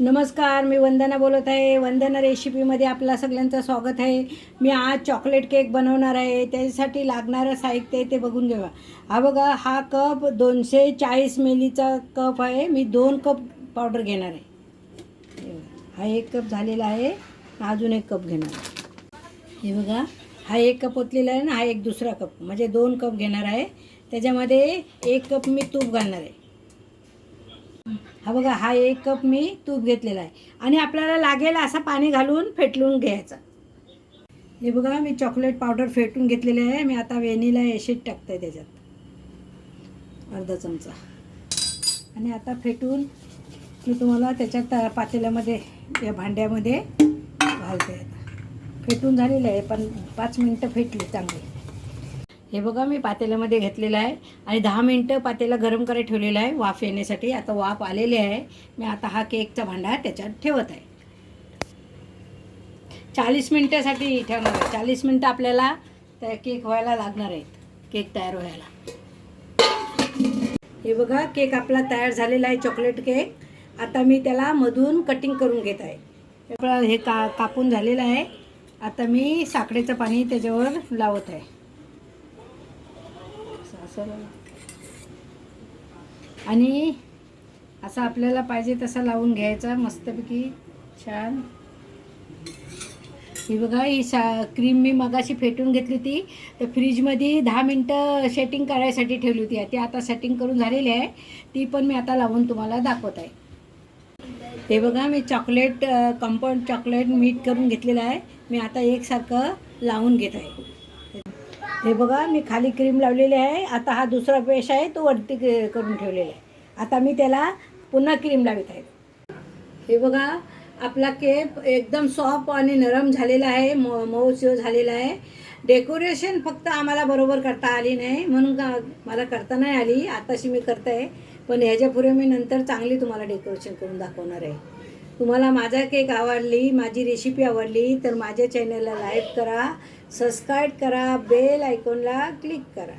नमस्कार मी वंदना बोलत आहे. वंदना रेसिपीमध्ये आपला सगळ्यांचं स्वागत आहे. मी आज चॉकलेट केक बनवणार आहे. त्यासाठी लागणारं साहित्य आहे ते बघून घेऊया. हा बघा हा कप दोनशे चाळीस मिलीचा कप आहे. मी दोन कप पावडर घेणार आहे. हा एक कप झालेला आहे. अजून एक कप घेणार आहे. हे बघा हा एक कप ओतलेला आहे ना हा एक दुसरा कप. म्हणजे दोन कप घेणार आहे. त्याच्यामध्ये एक कप मी तूप घालणार आहे. हा बघा हा एक कप मी तूप घेतलेला आहे. आणि आपल्याला लागेल असं पाणी घालून फेटलून घ्यायचं. हे बघा मी चॉकलेट पावडर फेटून घेतलेले आहे. मी आता वेनिला एसिड टाकते त्याच्यात. अर्धा चमचा. आणि आता फेटून मी तुम्हाला त्याच्यात पातेल्यामध्ये या भांड्यामध्ये घालते आता. फेटून झालेलं आहे पण पाच मिनटं फेटली चांगली. हे बघा मी पातेल्यामध्ये घेतलेलं आहे. आणि दहा मिनटं पातेला गरम करायला ठेवलेलं आहे वाफ येण्यासाठी. आता वाफ आलेली आहे. मी आता हा केकचा भांडा त्याच्यात ठेवत आहे. चाळीस मिनटासाठी ठेवणार आहे. चाळीस मिनटं आपल्याला त्या केक व्हायला लागणार आहेत. केक तयार व्हायला. हे बघा केक आपला तयार झालेला आहे चॉकलेट केक. आता मी त्याला मधून कटिंग करून घेत आहे. हे का कापून झालेलं आहे. आता मी साखरेचं पाणी त्याच्यावर लावत आहे. असं- आणि असं आपल्याला पाहिजे तसा लावून घ्यायचा मस्तपैकी छान. ही बघा ही सा क्रीम मी मगाशी फेटून घेतली होती. तर फ्रीजमध्ये दहा मिनटं सेटिंग करायसाठी ठेवली होती. ती आता सेटिंग करून झालेली आहे. ती पण मी आता लावून तुम्हाला दाखवत आहे. हे बघा मी चॉकलेट कंपाऊंड चॉकलेट मीठ करून घेतलेलं आहे. मी आता एकसारखं लावून घेत आहे. हे बघा मी खाली क्रीम लावलेली आहे. आता हा दुसरा पेश आहे तो वरती करून ठेवलेला आहे. आता मी त्याला पुन्हा क्रीम लावित आहे. हे बघा आपला केप एकदम सॉफ्ट आणि नरम झालेला आहे मऊ मऊसूळ झालेला आहे. डेकोरेशन फक्त आम्हाला बरोबर करता आली नाही म्हणून का मला करता नाही आली. आताशी मी करत आहे पण ह्याच्यापुढे मी नंतर चांगली तुम्हाला डेकोरेशन करून दाखवणार आहे. तुम्हाला माझा केक आवडली माझी रेसिपी आवडली तर माझ्या चॅनलला लाईक करा सबस्क्राईब करा बेल आयकॉनला क्लिक करा.